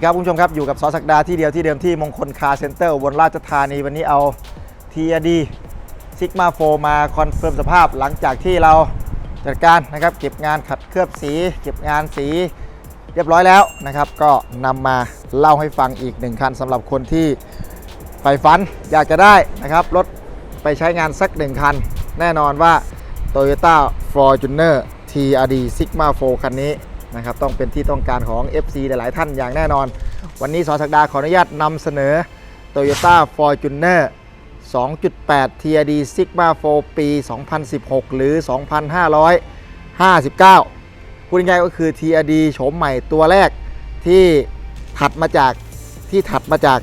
ดีครับคุณผู้ชมครับ อยู่กับซอสักดาที่เดียวที่เดิมที่มงคลคาร์เซ็นเตอร์อุบนราชธานีวันนี้เอา TRD Sigma 4มาคอนเฟิร์มสภาพหลังจากที่เราจัดการนะครับ เก็บงานขัดเคลือบสี เก็บงานสีเรียบร้อยแล้วนะครับ ก็นำมาเล่าให้ฟังอีกหนึ่งคันสำหรับคนที่ใฝ่ฝันอยากจะได้นะครับรถไปใช้งานสักหนึ่งคัน แน่นอนว่า Toyota Fortuner TRD Sigma 4คันนี้ นะครับต้องเป็นที่ต้องการของ FC หลายๆท่านอย่างแน่นอน วันนี้สอศักดาขออนุญาตนำเสนอ Toyota Fortuner 2.8 TRD Sigma 4 ปี 2016 หรือ 2559พูดง่ายๆก็คือ TRD โฉมใหม่ตัวแรกที่ถัดมาจากที่ถัดมาจาก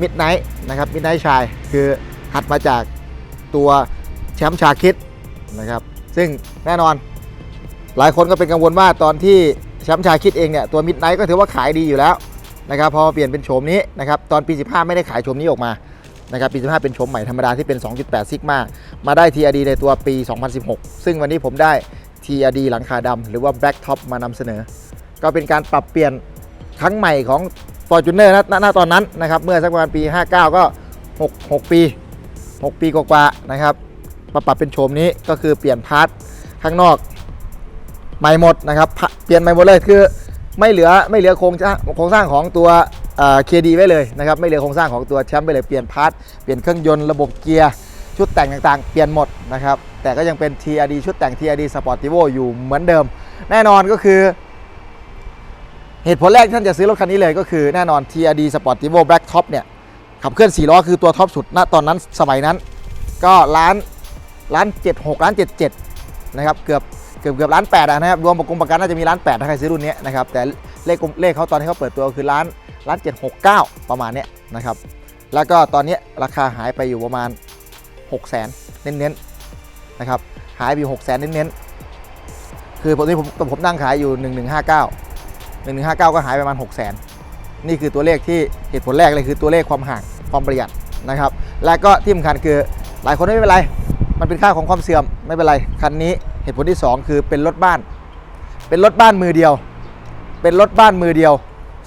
Midnight นะครับ Midnight ชายคือถัดมาจากตัวแชมป์ชาคิดนะครับ ซึ่งแน่นอน หลายคนก็เป็นกังวลว่าตอนที่แชมป์ชาคิดเองเนี่ยตัว Midnight ก็ถือว่าขายดีอยู่แล้วนะครับพอเปลี่ยนเป็นโฉมนี้นะครับตอนปี 15 ไม่ได้ขายโฉมนี้ออกมานะครับปี 15 เป็นโฉมใหม่ธรรมดาที่เป็น 2.8 ซิกมามาได้ TRD ในตัวปี 2016 ซึ่งวันนี้ผมได้ TRD หลังคาดำหรือว่า Black Top มานำเสนอ ก็เป็นการปรับเปลี่ยนครั้งใหม่ของ Fortuner ณณณตอนนั้นนะครับเมื่อสักประมาณปี 59 ก็ 6 6 ปี 6 ปีกว่าๆนะครับมาปรับเป็นโฉมนี้ก็คือเปลี่ยนพาร์ทข้างนอก ใหม่หมดนะครับเปลี่ยนใหม่หมดเลยคือไม่เหลือไม่เหลือโครงสร้างโครงสร้างของตัวเคดีไว้เลยนะครับไม่เหลือโครงสร้างของตัวแชมป์ไปเลยเปลี่ยนพาร์ทเปลี่ยนเครื่องยนต์ระบบเกียร์ชุดแต่งต่างๆ เปลี่ยนหมดนะครับแต่ก็ยังเป็น TRD ชุดแต่ง TRD Sportivo อยู่เหมือนเดิม แน่นอนก็คือ เหตุผลแรกที่ท่านจะซื้อรถคันนี้เลยก็คือแน่นอน TRD Sportivo Black Top เนี่ยขับเคลื่อน4ล้อคือตัวท็อปสุดณตอนนั้นสมัยนั้น ก็ล้านล้าน76ล้าน77นะครับเกือบ เกือบเกือบล้าน8อะนะครับรวมประกงประกันน่าจะมีล้าน8ถ้าใครซื้อรุ่นนี้นะครับแต่เลขเลขเขาตอนที่เขาเปิดตัวคือล้านล้าน769ประมาณนี้นะครับแล้วก็ตอนนี้ราคาหายไปอยู่ประมาณ6 0 0 0 0นเน้นๆนะครับหายไปอยู่6 0 0 0 0 0เน้นๆคือผมที่ผมผมนั่งขายอยู่ 1159 1159 ก็หายไปประมาณ6 0 0 0 0 0นี่คือตัวเลขที่เหตุผลแรกเลยคือตัวเลขความห่างความประหยัดนะครับและก็ที่สำคัญคือหลายคนไม่เป็นไร มันเป็นค่าของความเสื่อมไม่เป็นไรคันนี้ เหตุผลที่ 2 คือเป็นรถบ้าน เป็นรถบ้านมือเดียว เป็นรถบ้านมือเดียว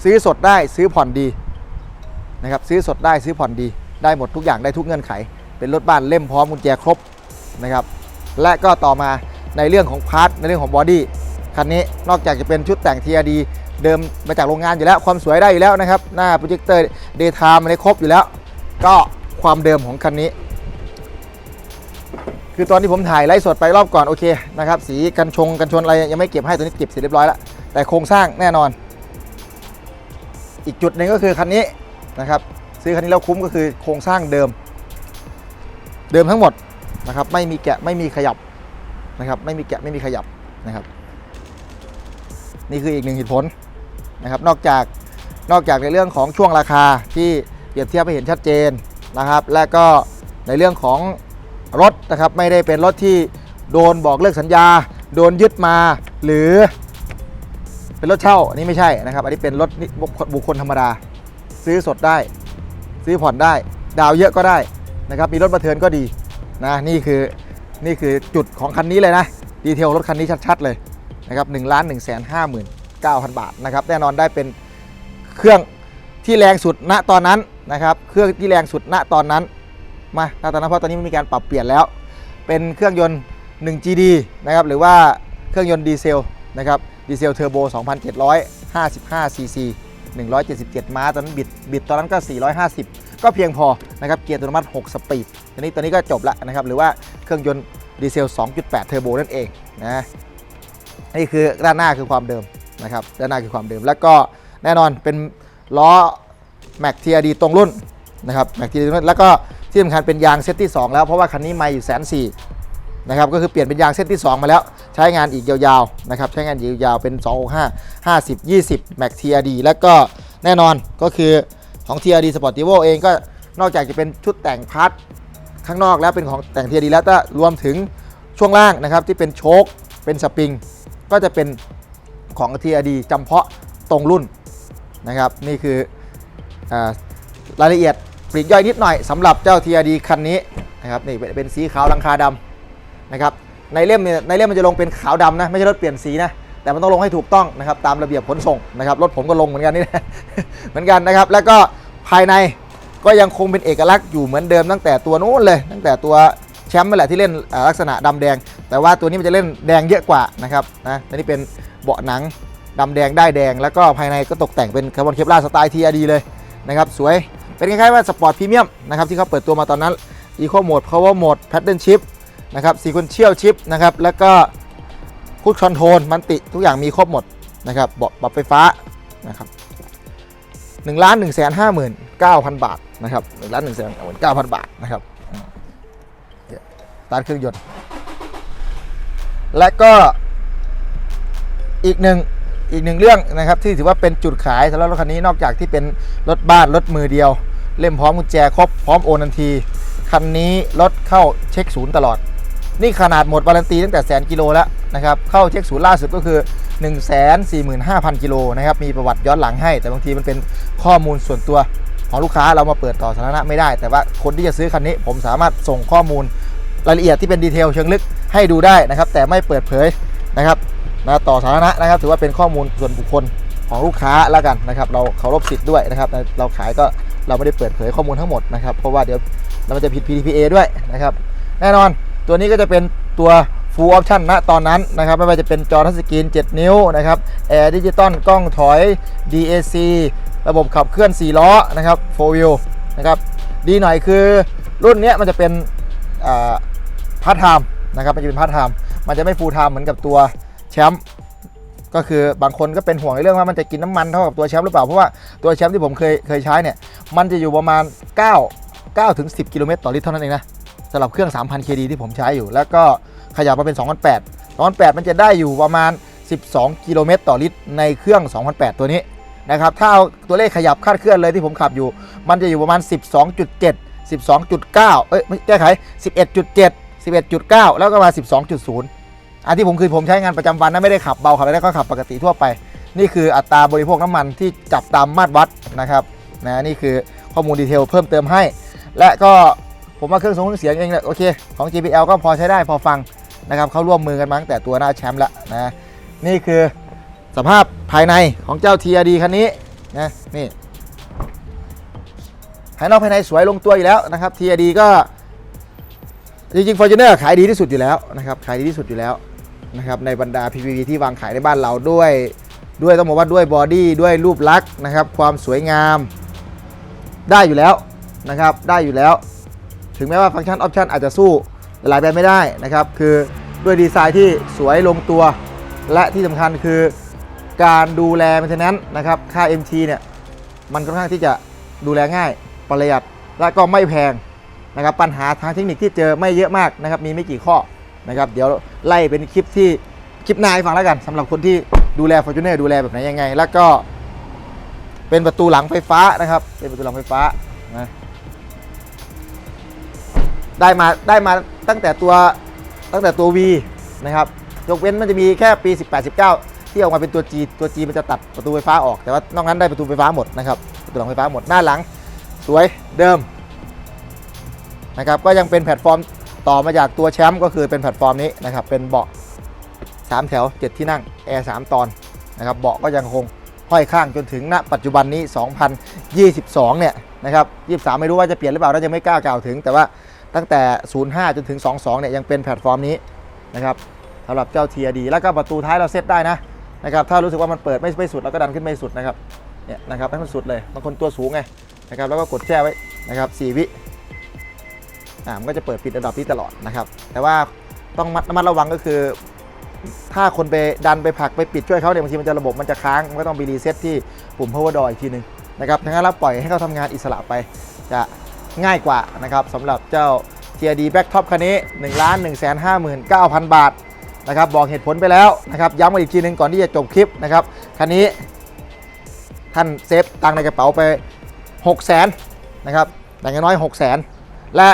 ซื้อสดได้ซื้อผ่อนดีนะครับซื้อสดได้ซื้อผ่อนดี ได้หมดทุกอย่างได้ทุกเงื่อนไข เป็นรถบ้านเล่มพร้อมกุญแจครบนะครับและก็ต่อมาในเรื่องของพาร์ทในเรื่องของบอดี้คันนี้นอกจากจะเป็นชุดแต่ง TRD เดิมมาจากโรงงานอยู่แล้วความสวยได้อยู่แล้วนะครับ หน้าโปรเจคเตอร์เดย์ไทม์อะไรครบอยู่แล้ว ก็ความเดิมของคันนี้ คือตอนที่ผมถ่ายไลฟ์สดไปรอบก่อนโอเคนะครับสีกันชงกันชนอะไรยังไม่เก็บให้ตัวนี้เก็บเสร็จเรียบร้อยแล้วแต่โครงสร้างแน่นอน อีกจุดหนึ่งก็คือคันนี้นะครับซื้อคันนี้แล้วคุ้มก็คือโครงสร้างเดิม เดิมทั้งหมดนะครับไม่มีแกะไม่มีขยับนะครับไม่มีแกะไม่มีขยับนะครับ นี่คืออีกหนึ่งเหตุผลนะครับนอกจากนอกจากในเรื่องของช่วงราคาที่เปรียบเทียบให้เห็นชัดเจนนะครับ และก็ในเรื่องของ รถนะครับไม่ได้เป็นรถที่โดนบอกเลิกสัญญา โดนยึดมา หรือเป็นรถเช่าอันนี้ไม่ใช่นะครับ อันนี้เป็นรถนิบุคคลธรรมดา ซื้อสดได้ ซื้อผ่อนได้ ดาวเยอะก็ได้นะครับมีรถมาเทิร์นก็ดีนะนี่คือนี่คือจุดของคันนี้เลยนะดีเทลรถคันนี้ชัดๆเลยนะครับ1ล้าน1 5 9 0 0 0บาทนะครับแน่นอนได้เป็นเครื่องที่แรงสุดณตอนนั้นนะครับ เครื่องที่แรงสุดณตอนนั้น มาตอนนั้นเพราะตอนนี้มันมีการปรับเปลี่ยนแล้ว เป็นเครื่องยนต์ 1GD นะครับ หรือว่าเครื่องยนต์ดีเซลนะครับ ดีเซลเทอร์โบ 2,755ซีซี177 ม้า ตอนนั้นบิด บิดตอนนั้นก็ 450 ก็เพียงพอนะครับ เกียร์อัตโนมัติ 6 สปีดตอนนี้ตอนนี้ก็จบแล้วนะครับ หรือว่าเครื่องยนต์ดีเซล 2.8 เทอร์โบนั่นเองนะ นี่คือด้านหน้าคือความเดิมนะครับ ด้านหน้าคือความเดิม แล้วก็แน่นอนเป็นล้อ Mac TRD ตรงรุ่นนะครับ Mac TRD ตรงรุ่น แล้วก็ ที่สำคัญเป็นยางเซตที่ 2 แล้วเพราะว่าคันนี้ไม่อยู่แสนสี่นะครับก็คือเปลี่ยนเป็นยางเซตที่ 2 มาแล้ว ใช้งานอีกยาวๆนะครับใช้งานยาวๆเป็น 265 50 20 Mac TRD แล้วก็แน่นอนก็คือของ TRD Sportivo เองก็นอกจากจะเป็นชุดแต่งพาร์ทข้างนอกแล้วเป็นของแต่ง TRD แล้วก็รวมถึงช่วงล่างนะครับที่เป็นโชคเป็นสปริง ก็จะเป็นของ TRD จำเพาะตรงรุ่นนะครับนี่คืออารายละเอียด ปลีกย่อยนิดหน่อยสำหรับเจ้า TRD คันนี้นะครับนี่เป็นสีขาวลังคาดำนะครับในเล่มเนี่ยในเล่มมันจะลงเป็นขาวดำนะไม่ใช่รถเปลี่ยนสีนะแต่มันต้องลงให้ถูกต้องนะครับตามระเบียบขนส่งนะครับรถผมก็ลงเหมือนกันนี่แหละเหมือนกันนะครับ แล้วก็ภายในก็ยังคงเป็นเอกลักษณ์อยู่เหมือนเดิมตั้งแต่ตัวนู้นเลย ตั้งแต่ตัวแชมป์นั่นแหละที่เล่นลักษณะดำแดง แต่ว่าตัวนี้มันจะเล่นแดงเยอะกว่านะครับนะอันนี้เป็นเบาะหนังดำแดงได้แดง แล้วก็ภายในก็ตกแต่งเป็นคาร์บอนเคปลาสไตล์ TRD เลยนะครับสวย เป็นคล้ายๆว่าสปอร์ตพรีเมียมนะครับที่เขาเปิดตัวมาตอนนั้น Eco Mode Power Mode Pattern Shift นะครับ Sequential Shift นะครับแล้วก็คูดคอนโทรลมันติทุกอย่างมีครบหมดนะครับเบาะปรับไฟฟ้านะครับหนึ่งล้านหนึ่งแสนห้าหมื่นเก้าพันบาทนะครับหนึ่งล้านหนึ่งแสนเก้าพันบาทนะครับตาร์เครื่องยนต์ และก็อีกหนึ่งอีกหนึ่งเรื่องนะครับที่ถือว่าเป็นจุดขายสำหรับรถคันนี้นอกจากที่เป็นรถบ้านรถมือเดียว เล่มพร้อมกุญแจครบพร้อมโอนทันที คันนี้รถเข้าเช็คศูนย์ตลอด นี่ขนาดหมดวารันตีตั้งแต่แสนกิโลแล้วนะครับเข้าเช็คศูนย์ล่าสุดก็คือ 1 4 5 0 0 0 กิโลนะครับมีประวัติย้อนหลังให้ แต่บางทีมันเป็นข้อมูลส่วนตัวของลูกค้าเรามาเปิดต่อสาธารณะไม่ได้ แต่ว่าคนที่จะซื้อคันนี้ ผมสามารถส่งข้อมูลรายละเอียดที่เป็นดีเทลเชิงลึกให้ดูได้นะครับ แต่ไม่เปิดเผยนะครับนะต่อสาธารณะนะครับ ถือว่าเป็นข้อมูลส่วนบุคคลของลูกค้าแล้วกันนะครับ เราเคารพสิทธิ์ด้วยนะครับ เราขายก็ เราไม่ได้เปิดเผยข้อมูลทั้งหมดนะครับ เพราะว่าเดี๋ยวเราจะผิด PDPA ด้วยนะครับ แน่นอนตัวนี้ก็จะเป็นตัว full option ณตอนนั้นนะครับ ไม่ว่าจะเป็นจอทัชสกรีน 7 นิ้วนะครับแอร์ดิจิตอลกล้องถอย DAC ระบบขับเคลื่อน 4 ล้อนะครับ4 wheel นะครับ ดีหน่อยคือรุ่นนี้มันจะเป็นพาร์ทไทม์นะครับมันจะเป็นพาร์ทไทม์มันจะไม่ฟูลไทม์เหมือนกับตัวแชมป์ก็คือบางคนก็เป็นห่วงในเรื่องว่ามันจะกินน้ำมันเท่ากับตัวแชมป์หรือเปล่า เพราะว่าตัวแชมป์ที่ผมเคยเคยใช้เนี่ย มันจะอยู่ประมาณ 9 9ถึง10 กิโลเมตรต่อลิตรเท่านั้นเองนะสำหรับเครื่อง 3,000 KD ที่ผมใช้อยู่ แล้วก็ขยับมาเป็น 2,800 2,800 มันจะได้อยู่ประมาณ 12 กิโลเมตรต่อลิตร ในเครื่อง 2,800 ตัวนี้นะครับถ้าเอาตัวเลขขยับคาดเคลื่อนเลยที่ผมขับอยู่ มันจะอยู่ประมาณ 12.7 12.9 เอ้ยไม่แก้ไข 11.7 11.9 แล้วก็มา 12.0 อันที่ผมคือผมใช้งานประจำวันนะไม่ได้ขับเบาขับอะไรก็ขับปกติทั่วไป นี่คืออัตราบริโภคน้ำมันที่จับตามมาตรวัดนะครับ นะนี่คือข้อมูลดีเทลเพิ่มเติมให้ และก็ผมว่าเครื่องทรงเครื่องเสียงเองเนี่ยโอเคของ JBL ก็พอใช้ได้พอฟังนะครับเขาร่วมมือกันมาตั้งแต่ตัวหน้าแชมป์ล้วนะนี่คือสภาพภายในของเจ้า TRD คันนี้นะนี่ภายนอกภายในสวยลงตัวอยู่แล้วนะครับ TRD ก็จริงๆ Fortuner ขายดีที่สุดอยู่แล้วนะครับขายดีที่สุดอยู่แล้วนะครับในบรรดา PPV ที่วางขายในบ้านเราด้วย ด้วยต้องบอกว่าด้วยบอดี้ด้วยรูปลักษณ์นะครับความสวยงาม ได้อยู่แล้วนะครับได้อยู่แล้ว ถึงแม้ว่าฟังก์ชันออปชันอาจจะสู้หลายแบรนด์ไม่ได้นะครับ คือด้วยดีไซน์ที่สวยลงตัว และที่สำคัญคือการดูแล maintenance นะครับค่า MT เนี่ยมันค่อนข้างที่จะดูแลง่ายประหยัดและก็ไม่แพงนะครับปัญหาทางเทคนิคที่เจอไม่เยอะมากนะครับมีไม่กี่ข้อนะครับเดี๋ยวไล่เป็นคลิปที่คลิปหนายฟังแล้วกันสำหรับคนที่ดูแล Fortuner ดูแลแบบไหนยังไง แล้วก็ เป็นประตูหลังไฟฟ้านะครับ เป็นประตูหลังไฟฟ้านะได้มาได้มาตั้งแต่ตัวตั้งแต่ตัว V นะครับยกเว้นมันจะมีแค่ปี 18 19 ที่ออกมาเป็นตัว G ตัว G มันจะตัดประตูไฟฟ้าออกแต่ว่านอกนั้นได้ประตูไฟฟ้าหมดนะครับประตูหลังไฟฟ้าหมดหน้าหลังสวยเดิมนะครับก็ยังเป็นแพลตฟอร์มต่อมาจากตัวแชมป์ก็คือเป็นแพลตฟอร์มนี้นะครับเป็นเบาะ 3 แถว 7 ที่นั่งแอร์3ตอนนะครับเบาะก็ยังคง ห้อยข้างจนถึงณปัจจุบันนี้ 2022 เนี่ยนะครับ 23 ไม่รู้ว่าจะเปลี่ยนหรือเปล่าน่าจะไม่กล้ากล่าวถึง แต่ว่าตั้งแต่ 05 จนถึง 22 เนี่ยยังเป็นแพลตฟอร์มนี้นะครับสำหรับเจ้า TRD แล้วก็ประตูท้ายเราเซตได้นะนะครับถ้ารู้สึกว่ามันเปิดไม่ไม่สุดเราก็ดันขึ้นไม่สุดนะครับเนี่ยนะครับให้มันสุดเลยบางคนตัวสูงไงนะครับแล้วก็กดแช่ไว้นะครับ4วิอ่ามันก็จะเปิดปิดระดับนี้ตลอดนะครับแต่ว่าต้องมัดระมัดระวังก็คือ ถ้าคนไปดันไปผลักไปปิดช่วยเขาเนี่ยบางทีมันจะระบบมันจะค้าง มันก็ต้องไปรีเซ็ตที่ปุ่ม power door อีกทีหนึงนะครับทั้งนั้นเราปล่อยให้เขาทำงานอิสระไปจะง่ายกว่านะครับสำหรับเจ้า TRD Backtop คันนี้ 1 1 5 9 0 0 0 บาทนะครับบอกเหตุผลไปแล้วนะครับย้ำกันอีกทีหนึงก่อนที่จะจบคลิปนะครับคันนี้ท่านเซฟตังในกระเป๋าไป 6 0 0 0 0นนะครับอย่างน้อย 6 0 0 0 0และ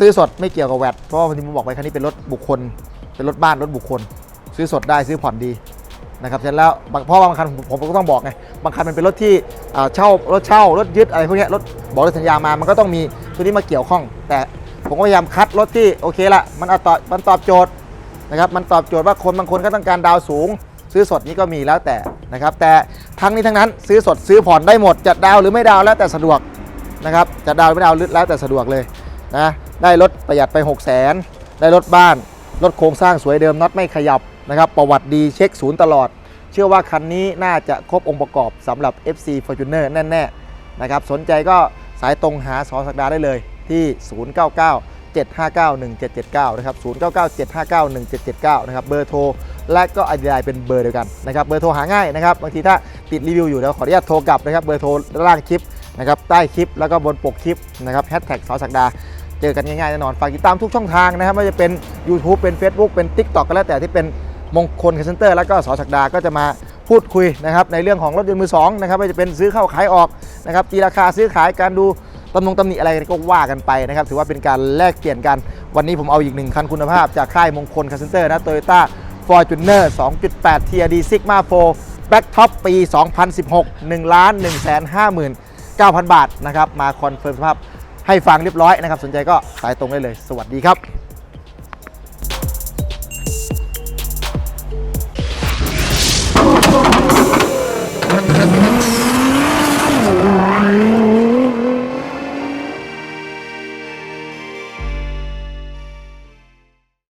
ซื้อสดไม่เกี่ยวกับแวดเพราะว่าที่ผมบอกไปคันนี้เป็นรถบุคคล เป็นรถบ้านรถบุคคล ซื้อสดได้ซื้อผ่อนดีนะครับเสร็จแล้วเพราะว่าบางคันผมก็ต้องบอกไงบางคันมันเป็นรถที่เช่ารถเช่ารถยึดอะไรพวกนี้รถบอกรถสัญญามามันก็ต้องมีตัวนี้มาเกี่ยวข้อง แต่ผมก็พยายามคัดรถที่โอเคละมันอตอบมันตอบโจทย์นะครับมันตอบโจทย์ว่าคนบางคนก็ต้องการดาวสูง ซื้อสดนี่ก็มีแล้วแต่นะครับแต่ทั้งนี้ทั้งนั้นซื้อสดซื้อผ่อนได้หมดจะดาวหรือไม่ดาวแล้วแต่สะดวกนะครับจะดาวไม่ดาวแล้วแต่สะดวกเลยนะได้รถประหยัดไป 6 0 0 0 0นได้รถบ้าน รถโครงสร้างสวยเดิมน็อตไม่ขยับนะครับ ประวัติดีเช็คศูนย์ตลอด เชื่อว่าคันนี้น่าจะครบองค์ประกอบสำหรับ FC Fortuner แน่ๆนะครับ สนใจก็สายตรงหาสอสักดาได้เลยที่ 099 759 1779 นะครับ 099 759 1779 นะครับ เบอร์โทร และก็อดีไลน์เป็นเบอร์เดียวกันนะครับ เบอร์โทรหาง่ายนะครับ บางทีถ้าติดรีวิวอยู่แล้วขออนุญาตโทรกลับนะครับ เบอร์โทรล่างคลิปนะครับ ใต้คลิปแล้วก็บนปกคลิปนะครับแฮชแท็กสอสักดา จอกันง่ายๆแน่นอนฝากติดตามทุกช่องทางนะครับไม่ว่าจะเป็น YouTube เป็น Facebook เป็น TikTok ก็แล้วแต่ที่เป็นมงคลคาเซนเตอร์แล้วก็สอสักดาก็จะมาพูดคุยนะครับในเรื่องของรถยนต์มือสองนะครับไม่ว่าจะเป็นซื้อเข้าขายออกนะครับตีราคาซื้อขายการดูตำนงตำหนิอะไรก็ว่ากันไปนะครับถือว่าเป็นการแลกเปลี่ยนกันวันนี้ผมเอาอีกหนึ่งคันคุณภาพ จากค่ายมงคลคาเซนเตอร์นะโตโยต้า Fortuner 2.8 TRD Sigma 4 Back Top ปี 2016 1ล้าน1 5 9,000 บาทนะครับมาคอนเฟิร์มสภาพ ให้ฟังเรียบร้อยนะครับ สนใจก็สายตรงได้เลย สวัสดีครับ